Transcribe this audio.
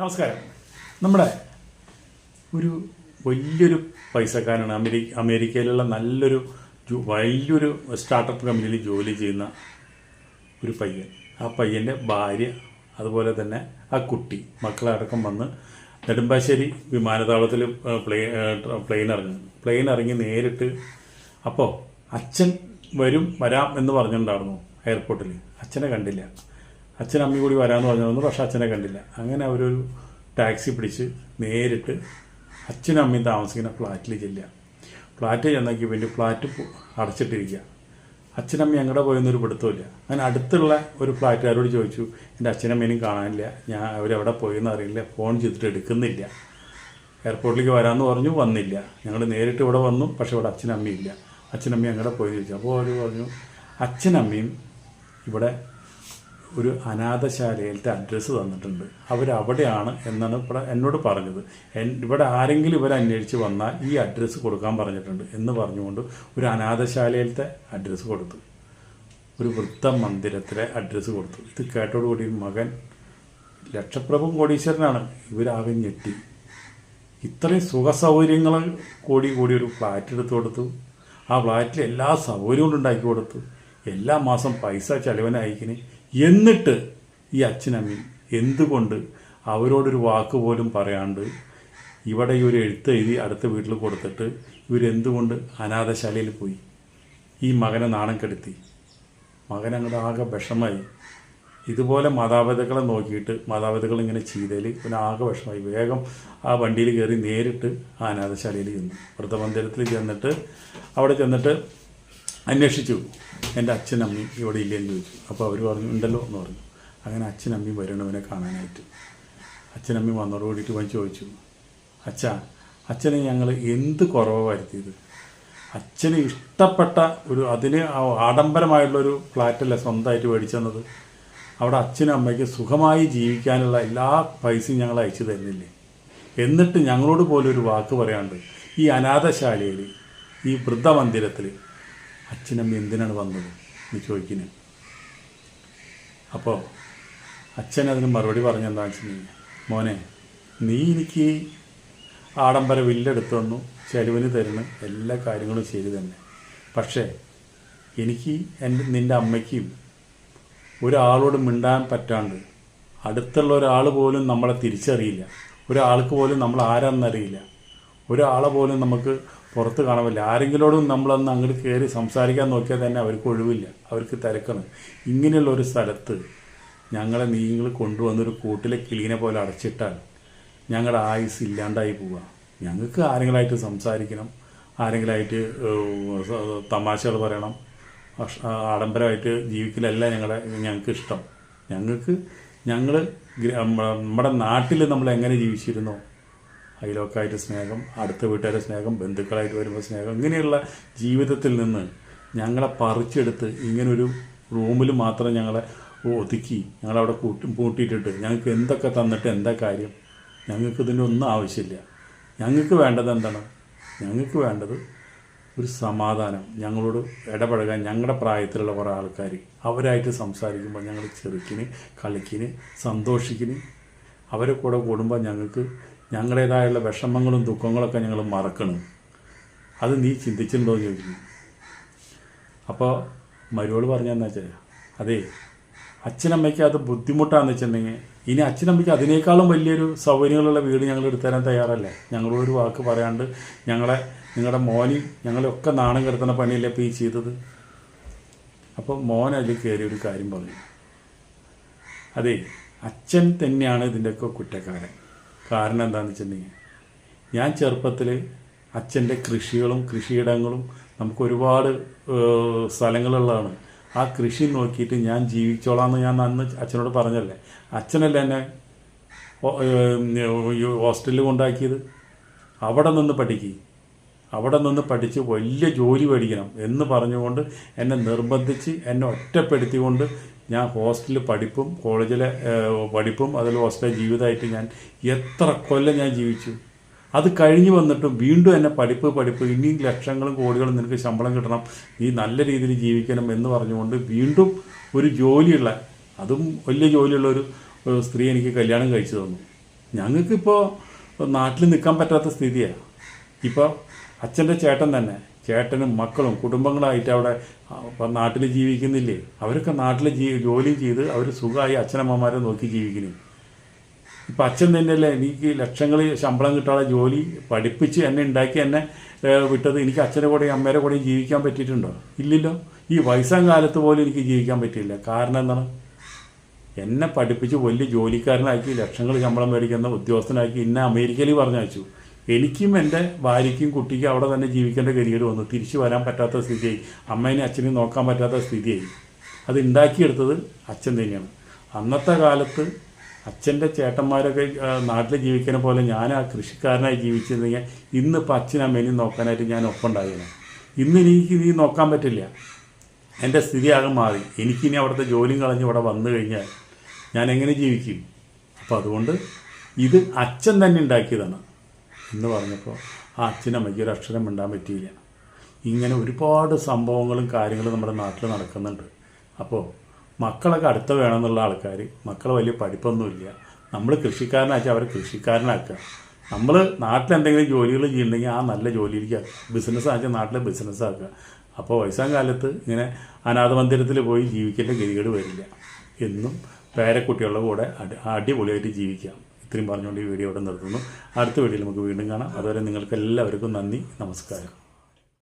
നമസ്കാരം. നമ്മുടെ ഒരു വലിയൊരു പൈസക്കാരനാണ് അമേരി അമേരിക്കയിലുള്ള നല്ലൊരു വലിയൊരു സ്റ്റാർട്ടപ്പ് കമ്പനിയിൽ ജോലി ചെയ്യുന്ന ഒരു പയ്യൻ. ആ പയ്യന്റെ ഭാര്യ അതുപോലെ തന്നെ ആ കുട്ടി മക്കളടക്കം വന്ന് നെടുമ്പാശ്ശേരി വിമാനത്താവളത്തിൽ പ്ലെയിൻ പ്ലെയിൻ ഇറങ്ങി. പ്ലെയിൻ ഇറങ്ങി നേരിട്ട് അപ്പോൾ അച്ഛൻ വരും വരാം എന്ന് പറഞ്ഞിട്ടുണ്ടായിരുന്നു എയർപോർട്ടിൽ അച്ഛനെ കണ്ടില്ല. അച്ഛൻ അമ്മയും കൂടി വരാമെന്ന് പറഞ്ഞിരുന്നു പക്ഷെ അച്ഛനെ കണ്ടില്ല. അങ്ങനെ അവരൊരു ടാക്സി പിടിച്ച് നേരിട്ട് അച്ഛനും അമ്മയും താമസിക്കുന്ന ഫ്ലാറ്റിൽ ചെല്ലുക. ഫ്ലാറ്റ് ചെന്നാക്കി വേണ്ടി ഫ്ലാറ്റ് അടച്ചിട്ടിരിക്കുക. അച്ഛനമ്മ ഞങ്ങളുടെ പോയെന്നൊരു പിടുത്തമില്ല അങ്ങനെ അടുത്തുള്ള ഒരു ഫ്ലാറ്റുകാരോട് ചോദിച്ചു എന്റെ അച്ഛനമ്മേനും കാണാനില്ല. ഞാൻ അവരെവിടെ പോയെന്ന് അറിയില്ല. ഫോൺ ചെയ്തിട്ട് എടുക്കുന്നില്ല. എയർപോർട്ടിലേക്ക് വരാമെന്ന് പറഞ്ഞു വന്നില്ല. ഞങ്ങൾ നേരിട്ട് ഇവിടെ വന്നു പക്ഷെ ഇവിടെ അച്ഛനമ്മയില്ല ഇല്ല. അച്ഛനമ്മയും പോയെന്ന് പോയി ചോദിച്ചു. അപ്പോൾ അവർ പറഞ്ഞു അച്ഛനമ്മയും ഇവിടെ ഒരു അനാഥശാലയിലത്തെ അഡ്രസ്സ് തന്നിട്ടുണ്ട്. അവരവിടെയാണ് എന്നാണ് എന്നോട് പറഞ്ഞത്. ഇവിടെ ആരെങ്കിലും ഇവരെ അന്വേഷിച്ച് വന്നാൽ ഈ അഡ്രസ്സ് കൊടുക്കാൻ പറഞ്ഞിട്ടുണ്ട് എന്ന് പറഞ്ഞുകൊണ്ട് ഒരു അനാഥശാലയിലത്തെ അഡ്രസ്സ് കൊടുത്തു. ഒരു വൃദ്ധ മന്ദിരത്തിലെ അഡ്രസ്സ് കൊടുത്തു. ഇത് കേട്ടോടുകൂടി മകൻ ലക്ഷപ്രഭും കോടീശ്വരനാണ്. ഇവരാകെ ഞെട്ടി. ഇത്രയും സുഖ സൗകര്യങ്ങൾ കൂടി കൂടി ഒരു ഫ്ലാറ്റ് എടുത്തു കൊടുത്തു. ആ ഫ്ലാറ്റിൽ എല്ലാ സൗകര്യവും ഉണ്ടാക്കി കൊടുത്തു. എല്ലാ മാസം പൈസ ചെലവനയക്കിന് എന്നിട്ട് ഈ അച്ഛനമ്മയും എന്തുകൊണ്ട് അവരോടൊരു വാക്ക് പോലും പറയാണ്ട് ഇവിടെ ഈ ഒരു എഴുത്ത് എഴുതി അടുത്ത വീട്ടിൽ കൊടുത്തിട്ട് ഇവരെന്തുകൊണ്ട് അനാഥശാലയിൽ പോയി? ഈ മകനെ നാണം കെടുത്തി. മകൻ അങ്ങോട്ട് ആകെ വിഷമായി. ഇതുപോലെ മാതാപിതാക്കളെ നോക്കിയിട്ട് മാതാപിതാക്കൾ ഇങ്ങനെ ചെയ്തതിൽ പിന്നെ ആകെ വിഷമായി. വേഗം ആ വണ്ടിയിൽ കയറി നേരിട്ട് ആ അനാഥശാലയിൽ ചെന്നു. വൃദ്ധമന്ദിരത്തിൽ ചെന്നിട്ട് അവിടെ ചെന്നിട്ട് അന്വേഷിച്ചു. എന്റെ അച്ഛനമ്മയും ഇവിടെ ഇല്ലെന്ന് ചോദിച്ചു. അപ്പോൾ അവർ പറഞ്ഞു ഉണ്ടല്ലോ എന്ന് പറഞ്ഞു. അങ്ങനെ അച്ഛനമ്മയും വരണവനെ കാണാനായിട്ട്. അച്ഛനമ്മയും വന്നോട് കൂടിയിട്ട് വന്ന് ചോദിച്ചു അച്ഛാ അച്ഛനെ ഞങ്ങൾ എന്ത് കുറവ് വരുത്തിയത്? അച്ഛന് ഇഷ്ടപ്പെട്ട ഒരു അതിന് ആഡംബരമായിട്ടുള്ളൊരു ഫ്ലാറ്റല്ല സ്വന്തമായിട്ട് മേടിച്ചെന്നത് അവിടെ അച്ഛനും അമ്മയ്ക്ക് സുഖമായി ജീവിക്കാനുള്ള എല്ലാ പൈസയും ഞങ്ങൾ അയച്ചു തരുന്നില്ലേ? എന്നിട്ട് ഞങ്ങളോട് പോലും ഒരു വാക്ക് പറയാണ്ട് ഈ അനാഥശാലയിൽ ഈ വൃദ്ധമന്ദിരത്തിൽ അച്ഛനമ്മ എന്തിനാണ് വന്നത്? എന്ന് ചോദിക്കുന്നത് അപ്പോൾ അച്ഛൻ അതിന് മറുപടി പറഞ്ഞു പറഞ്ഞെന്താണെന്ന് കഴിഞ്ഞാൽ മോനെ നീ എനിക്ക് ആഡംബര വില്ലെടുത്തു തന്നു ചെലവിന് തരുന്ന എല്ലാ കാര്യങ്ങളും ശരി തന്നെ. പക്ഷേ എനിക്ക് എന്റെ നിന്റെ അമ്മയ്ക്കും ഒരാളോട് മിണ്ടാൻ പറ്റാണ്ട് അടുത്തുള്ള ഒരാൾ പോലും നമ്മളെ തിരിച്ചറിയില്ല. ഒരാൾക്ക് പോലും നമ്മൾ ആരാന്നറിയില്ല ഒരാളെ പോലും നമുക്ക് പുറത്ത് കാണാമല്ല ആരെങ്കിലോടും നമ്മളൊന്ന് അങ്ങോട്ട് കയറി സംസാരിക്കാൻ നോക്കിയാൽ തന്നെ അവർക്ക് ഒഴിവില്ല. അവർക്ക് തിരക്കാണ്. ഇങ്ങനെയുള്ള ഒരു സ്ഥലത്ത് ഞങ്ങളെ നിങ്ങൾ കൊണ്ടുവന്നൊരു കൂട്ടിലെ കിളീനെ പോലെ അടച്ചിട്ടാൽ ഞങ്ങളുടെ ആയുസ് ഇല്ലാണ്ടായി പോവുക. ഞങ്ങൾക്ക് ആരെങ്കിലായിട്ട് സംസാരിക്കണം ആരെങ്കിലായിട്ട് തമാശകൾ പറയണം ആഡംബരമായിട്ട് ജീവിക്കലല്ല ഞങ്ങളുടെ ഞങ്ങൾക്ക് ഇഷ്ടം. ഞങ്ങൾക്ക് ഞങ്ങൾ നമ്മുടെ നാട്ടിൽ നമ്മൾ എങ്ങനെ ജീവിച്ചിരുന്നോ അയലോക്കായിട്ട് സ്നേഹം അടുത്ത വീട്ടുകാരുടെ സ്നേഹം ബന്ധുക്കളായിട്ട് വരുമ്പോൾ സ്നേഹം ഇങ്ങനെയുള്ള ജീവിതത്തിൽ നിന്ന് ഞങ്ങളെ പറിച്ചെടുത്ത് ഇങ്ങനൊരു റൂമിൽ മാത്രം ഞങ്ങളെ ഒതുക്കി ഞങ്ങളവിടെ കൂട്ടി പൂട്ടിയിട്ടിട്ട് ഞങ്ങൾക്ക് എന്തൊക്കെ തന്നിട്ട് എന്താ കാര്യം? ഞങ്ങൾക്ക് ഇതിന്റെ ഒന്നും ആവശ്യമില്ല. ഞങ്ങൾക്ക് വേണ്ടത് എന്താണ്? ഞങ്ങൾക്ക് വേണ്ടത് ഒരു സമാധാനം. ഞങ്ങളോട് ഇടപഴകാൻ ഞങ്ങളുടെ പ്രായത്തിലുള്ള കുറേ ആൾക്കാർ അവരായിട്ട് സംസാരിക്കുമ്പോൾ ഞങ്ങൾ ചെറുക്കിന് കളിക്കിന് സന്തോഷിക്കിന് അവരെ കൂടെ കൂടുമ്പോൾ ഞങ്ങൾക്ക് ഞങ്ങളുടേതായുള്ള വിഷമങ്ങളും ദുഃഖങ്ങളൊക്കെ ഞങ്ങൾ മറക്കണം. അത് നീ ചിന്തിച്ചിട്ടുണ്ടോ എന്ന് ചോദിക്കുന്നു. അപ്പോൾ മരുവോട് പറഞ്ഞതെന്ന് വെച്ചാൽ അതെ അച്ഛനമ്മയ്ക്ക് അത് ബുദ്ധിമുട്ടാണെന്ന് വെച്ചിട്ടുണ്ടെങ്കിൽ ഇനി അച്ഛനമ്മയ്ക്ക് അതിനേക്കാളും വലിയൊരു സൗകര്യങ്ങളുള്ള വീട് ഞങ്ങൾ എടുത്തുതരാൻ തയ്യാറല്ലേ? ഞങ്ങളൊരു വാക്ക് പറയാണ്ട് ഞങ്ങളെ നിങ്ങളുടെ മോനി ഞങ്ങളൊക്കെ നാണം കിടത്തുന്ന പണിയല്ലേ ഇപ്പോൾ ഈ ചെയ്തത്? അപ്പോൾ മോൻ അതിൽ കയറി ഒരു കാര്യം പറഞ്ഞു. അതെ അച്ഛൻ തന്നെയാണ് ഇതിന്റെയൊക്കെ കുറ്റക്കാരൻ. കാരണം എന്താണെന്ന് വെച്ചിട്ടുണ്ടെങ്കിൽ ഞാൻ ചെറുപ്പത്തിൽ അച്ഛന്റെ കൃഷികളും കൃഷിയിടങ്ങളും നമുക്ക് ഒരുപാട് സ്ഥലങ്ങളുള്ളതാണ്. ആ കൃഷി നോക്കിയിട്ട് ഞാൻ ജീവിച്ചോളാം എന്ന് ഞാൻ അന്ന് അച്ഛനോട് പറഞ്ഞല്ലേ അച്ഛനല്ലേ എന്നെ ഹോസ്റ്റലിൽ കൊണ്ടാക്കിയത്? അവിടെ നിന്ന് പഠിക്കുക അവിടെ നിന്ന് പഠിച്ച് വലിയ ജോലി മേടിക്കണം എന്ന് പറഞ്ഞുകൊണ്ട് എന്നെ നിർബന്ധിച്ച് എന്നെ ഒറ്റപ്പെടുത്തിക്കൊണ്ട് ഞാൻ ഹോസ്റ്റലിൽ പഠിപ്പും കോളേജിലെ പഠിപ്പും അതിൽ ഹോസ്റ്റലിലെ ജീവിതമായിട്ട് ഞാൻ എത്ര കൊല്ലം ഞാൻ ജീവിച്ചു. അത് കഴിഞ്ഞ് വന്നിട്ടും വീണ്ടും എന്നെ പഠിപ്പ് പഠിപ്പ് ഇനിയും ലക്ഷങ്ങളും കോടികളും നിനക്ക് ശമ്പളം കിട്ടണം നീ നല്ല രീതിയിൽ ജീവിക്കണം എന്ന് പറഞ്ഞുകൊണ്ട് വീണ്ടും ഒരു ജോലിയുള്ള അതും വലിയ ജോലിയുള്ള ഒരു സ്ത്രീ എനിക്ക് കല്യാണം കഴിച്ചു തന്നു. ഞങ്ങൾക്കിപ്പോൾ നാട്ടിൽ നിൽക്കാൻ പറ്റാത്ത സ്ഥിതിയാണ് ഇപ്പോൾ അച്ഛന്റെ ചേട്ടൻ തന്നെ. ചേട്ടനും മക്കളും കുടുംബങ്ങളായിട്ട് അവിടെ നാട്ടിൽ ജീവിക്കുന്നില്ലേ? അവരൊക്കെ നാട്ടിൽ ജീ ജോലി ചെയ്ത് അവർ സുഖമായി അച്ഛനമ്മമാരെ നോക്കി ജീവിക്കുന്നു. ഇപ്പം അച്ഛൻ തന്നെയല്ലേ എനിക്ക് ലക്ഷങ്ങൾ ശമ്പളം കിട്ടാതെ ജോലി പഠിപ്പിച്ച് എന്നെ ഉണ്ടാക്കി എന്നെ വിട്ടത്. എനിക്ക് അച്ഛന്റെ കൂടെയും അമ്മയുടെ കൂടെയും ജീവിക്കാൻ പറ്റിയിട്ടുണ്ടോ? ഇല്ലല്ലോ. ഈ വയസ്സാം കാലത്ത് പോലും എനിക്ക് ജീവിക്കാൻ പറ്റിയില്ല. കാരണം എന്താണ്? എന്നെ പഠിപ്പിച്ച് വലിയ ജോലിക്കാരനാക്കി ലക്ഷങ്ങൾ ശമ്പളം മേടിക്കുന്ന ഉദ്യോഗസ്ഥനാക്കി എന്നെ അമേരിക്കയിൽ പറഞ്ഞയച്ചു. എനിക്കും എന്റെ ഭാര്യയ്ക്കും കുട്ടിക്കും അവിടെ തന്നെ ജീവിക്കേണ്ട ഗതികേട് വന്നു. തിരിച്ചു വരാൻ പറ്റാത്ത സ്ഥിതിയായി. അമ്മേനെ അച്ഛനെയും നോക്കാൻ പറ്റാത്ത സ്ഥിതിയായി. അത് ഉണ്ടാക്കിയെടുത്തത് അച്ഛൻ തന്നെയാണ്. അന്നത്തെ കാലത്ത് അച്ഛന്റെ ചേട്ടന്മാരൊക്കെ നാട്ടിൽ ജീവിക്കുന്ന പോലെ ഞാൻ ആ കൃഷിക്കാരനായി ജീവിച്ചിരുന്നെങ്കിൽ ഇന്നിപ്പോൾ അച്ഛനും അമ്മേനെയും നോക്കാനായിട്ട് ഞാൻ ഒപ്പം ഉണ്ടായിരുന്നു ഇന്ന് എനിക്ക് നീ നോക്കാൻ പറ്റില്ല. എന്റെ സ്ഥിതി ആകെ മാറി. എനിക്കിനി അവിടുത്തെ ജോലിയും കളഞ്ഞ് ഇവിടെ വന്നു കഴിഞ്ഞാൽ ഞാൻ എങ്ങനെ ജീവിക്കും? അപ്പോൾ അതുകൊണ്ട് ഇത് അച്ഛൻ തന്നെ ഉണ്ടാക്കിയതാണ്. എന്ന് പറഞ്ഞപ്പോൾ ആ അച്ഛനമ്മയ്ക്ക് ഒരു അക്ഷരം മിണ്ടാൻ പറ്റിയില്ല. ഇങ്ങനെ ഒരുപാട് സംഭവങ്ങളും കാര്യങ്ങളും നമ്മുടെ നാട്ടിൽ നടക്കുന്നുണ്ട്. അപ്പോൾ മക്കളൊക്കെ അടുത്ത വേണമെന്നുള്ള ആൾക്കാർ മക്കൾ വലിയ പഠിപ്പൊന്നുമില്ല. നമ്മൾ കൃഷിക്കാരനാച്ചാൽ അവരെ കൃഷിക്കാരനാക്കുക. നമ്മൾ നാട്ടിൽ എന്തെങ്കിലും ജോലികൾ ചെയ്യുന്നുണ്ടെങ്കിൽ ആ നല്ല ജോലിയിലേക്ക് ബിസിനസ് ആച്ചാൽ നാട്ടിലെ ബിസിനസ് ആക്കുക അപ്പോൾ വയസ്സാം കാലത്ത് ഇങ്ങനെ അനാഥ മന്ദിരത്തിൽ പോയി ജീവിക്കേണ്ട ഗതികേട് വരില്ല. എന്നും പേരക്കുട്ടികളുടെ കൂടെ അടി അടിപൊളിയായിട്ട് ജീവിക്കാം. ഇത്രയും പറഞ്ഞുകൊണ്ട് ഈ വീഡിയോ ഇവിടെ നിർത്തുന്നു. അടുത്ത വീഡിയോയിൽ നമുക്ക് വീണ്ടും കാണാം. അതുവരെ നിങ്ങൾക്ക് എല്ലാവർക്കും നന്ദി. നമസ്കാരം.